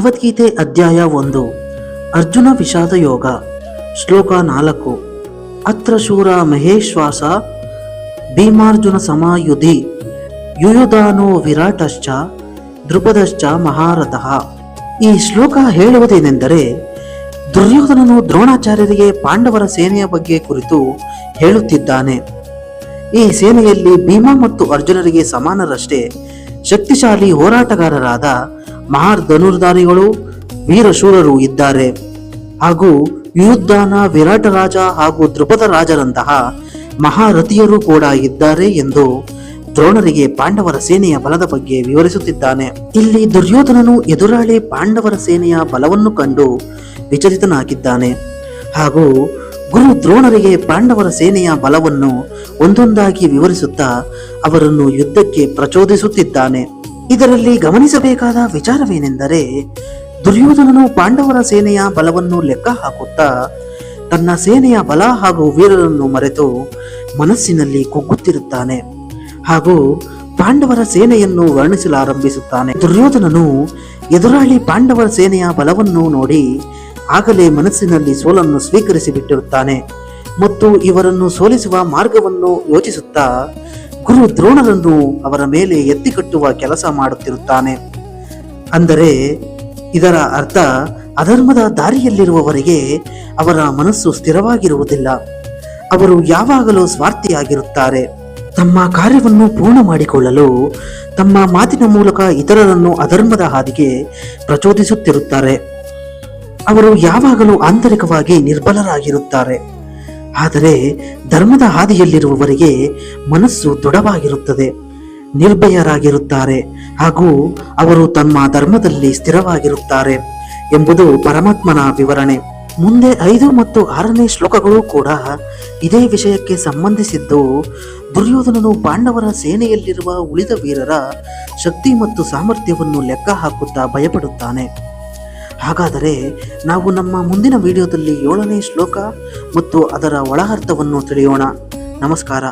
ಭಗವದ್ಗೀತೆ ಅಧ್ಯಾಯ ಒಂದು. ಅರ್ಜುನ ವಿಷಾದ ಯೋಗ. ಶ್ಲೋಕ ನಾಲ್ಕು. ಅತ್ರ ಶೂರ ಮಹೇಶ್ವಾಸ ಭೀಮಾರ್ಜುನ ಸಮಾಯುಧಿ ಯುಯುಧಾನೋ ವಿರಾಟಶ್ಚ ದೃಪದಶ್ಚ ಮಹಾರಥಃ. ಈ ಶ್ಲೋಕ ಹೇಳುವುದೇನೆಂದರೆ ದುರ್ಯೋಧನನು ದ್ರೋಣಾಚಾರ್ಯರಿಗೆ ಪಾಂಡವರ ಸೇನೆಯ ಬಗ್ಗೆ ಕುರಿತು ಹೇಳುತ್ತಿದ್ದಾನೆ. ಈ ಸೇನೆಯಲ್ಲಿ ಭೀಮ ಮತ್ತು ಅರ್ಜುನರಿಗೆ ಸಮಾನರಷ್ಟೇ ಶಕ್ತಿಶಾಲಿ ಹೋರಾಟಗಾರರಾದ ಮಹಾರ್ ಧನುರ್ಧಾರಿಗಳು, ವೀರಶೂರರು ಇದ್ದಾರೆ. ಹಾಗೂ ಯುದ್ಧಾನ ವಿರಾಟ ರಾಜ ಹಾಗೂ ದ್ರುಪದ ರಾಜರಂತಹ ಮಹಾರಥಿಯರು ಕೂಡ ಇದ್ದಾರೆ ಎಂದು ದ್ರೋಣರಿಗೆ ಪಾಂಡವರ ಸೇನೆಯ ಬಲದ ಬಗ್ಗೆ ವಿವರಿಸುತ್ತಿದ್ದಾನೆ. ಇಲ್ಲಿ ದುರ್ಯೋಧನನು ಎದುರಾಳಿ ಪಾಂಡವರ ಸೇನೆಯ ಬಲವನ್ನು ಕಂಡು ವಿಚಲಿತನಾಗಿದ್ದಾನೆ. ಹಾಗೂ ಗುರು ದ್ರೋಣರಿಗೆ ಪಾಂಡವರ ಸೇನೆಯ ಬಲವನ್ನು ಒಂದೊಂದಾಗಿ ವಿವರಿಸುತ್ತಾ ಅವರನ್ನು ಯುದ್ಧಕ್ಕೆ ಪ್ರಚೋದಿಸುತ್ತಿದ್ದಾನೆ. ಇದರಲ್ಲಿ ಗಮನಿಸಬೇಕಾದ ವಿಚಾರವೇನೆಂದರೆ, ದುರ್ಯೋಧನನು ಪಾಂಡವರ ಸೇನೆಯ ಬಲವನ್ನು ಲೆಕ್ಕ ಹಾಕುತ್ತಾ, ತನ್ನ ಸೇನೆಯ ಬಲ ಹಾಗೂ ವೀರರನ್ನು ಮರೆತು ಮನಸ್ಸಿನಲ್ಲಿ ಕುಗ್ಗುತ್ತಿರುತ್ತಾನೆ. ಹಾಗೂ ಪಾಂಡವರ ಸೇನೆಯನ್ನು ವರ್ಣಿಸಲಾರಂಭಿಸುತ್ತಾನೆ. ದುರ್ಯೋಧನನು ಎದುರಾಳಿ ಪಾಂಡವರ ಸೇನೆಯ ಬಲವನ್ನು ನೋಡಿ ಆಗಲೇ ಮನಸ್ಸಿನಲ್ಲಿ ಸೋಲನ್ನು ಸ್ವೀಕರಿಸಿ ಬಿಟ್ಟಿರುತ್ತಾನೆ ಮತ್ತು ಇವರನ್ನು ಸೋಲಿಸುವ ಮಾರ್ಗವನ್ನು ಯೋಚಿಸುತ್ತಾ ಗುರು ಅವರ ಮೇಲೆ ಎತ್ತಿ ಕಟ್ಟುವ ಕೆಲಸ ಮಾಡುತ್ತಿರುತ್ತಾನೆ. ಅಂದರೆ ಇದರ ಅರ್ಥ ಅಧರ್ಮದ ದಾರಿಯಲ್ಲಿರುವವರಿಗೆ ಅವರ ಮನಸ್ಸು ಸ್ಥಿರವಾಗಿರುವುದಿಲ್ಲ. ಅವರು ಯಾವಾಗಲೂ ಸ್ವಾರ್ಥಿಯಾಗಿರುತ್ತಾರೆ. ತಮ್ಮ ಕಾರ್ಯವನ್ನು ಪೂರ್ಣ ಮಾಡಿಕೊಳ್ಳಲು ತಮ್ಮ ಮಾತಿನ ಮೂಲಕ ಇತರರನ್ನು ಅಧರ್ಮದ ಹಾದಿಗೆ ಪ್ರಚೋದಿಸುತ್ತಿರುತ್ತಾರೆ. ಅವರು ಯಾವಾಗಲೂ ಆಂತರಿಕವಾಗಿ ನಿರ್ಬಲರಾಗಿರುತ್ತಾರೆ. ಆದರೆ ಧರ್ಮದ ಹಾದಿಯಲ್ಲಿರುವವರಿಗೆ ಮನಸ್ಸು ದೃಢವಾಗಿರುತ್ತದೆ, ನಿರ್ಭಯರಾಗಿರುತ್ತಾರೆ ಹಾಗೂ ಅವರು ತಮ್ಮ ಧರ್ಮದಲ್ಲಿ ಸ್ಥಿರವಾಗಿರುತ್ತಾರೆ ಎಂಬುದು ಪರಮಾತ್ಮನ ವಿವರಣೆ. ಮುಂದೆ ಐದು ಮತ್ತು ಆರನೇ ಶ್ಲೋಕಗಳು ಕೂಡ ಇದೇ ವಿಷಯಕ್ಕೆ ಸಂಬಂಧಿಸಿದ್ದು, ದುರ್ಯೋಧನನು ಪಾಂಡವರ ಸೇನೆಯಲ್ಲಿರುವ ಉಳಿದ ವೀರರ ಶಕ್ತಿ ಮತ್ತು ಸಾಮರ್ಥ್ಯವನ್ನು ಲೆಕ್ಕ ಹಾಕುತ್ತಾ ಭಯಪಡುತ್ತಾನೆ. ಹಾಗಾದರೆ ನಾವು ನಮ್ಮ ಮುಂದಿನ ವಿಡಿಯೋದಲ್ಲಿ ಏಳನೇ ಶ್ಲೋಕ ಮತ್ತು ಅದರ ಒಳ ಅರ್ಥವನ್ನು ತಿಳಿಯೋಣ. ನಮಸ್ಕಾರ.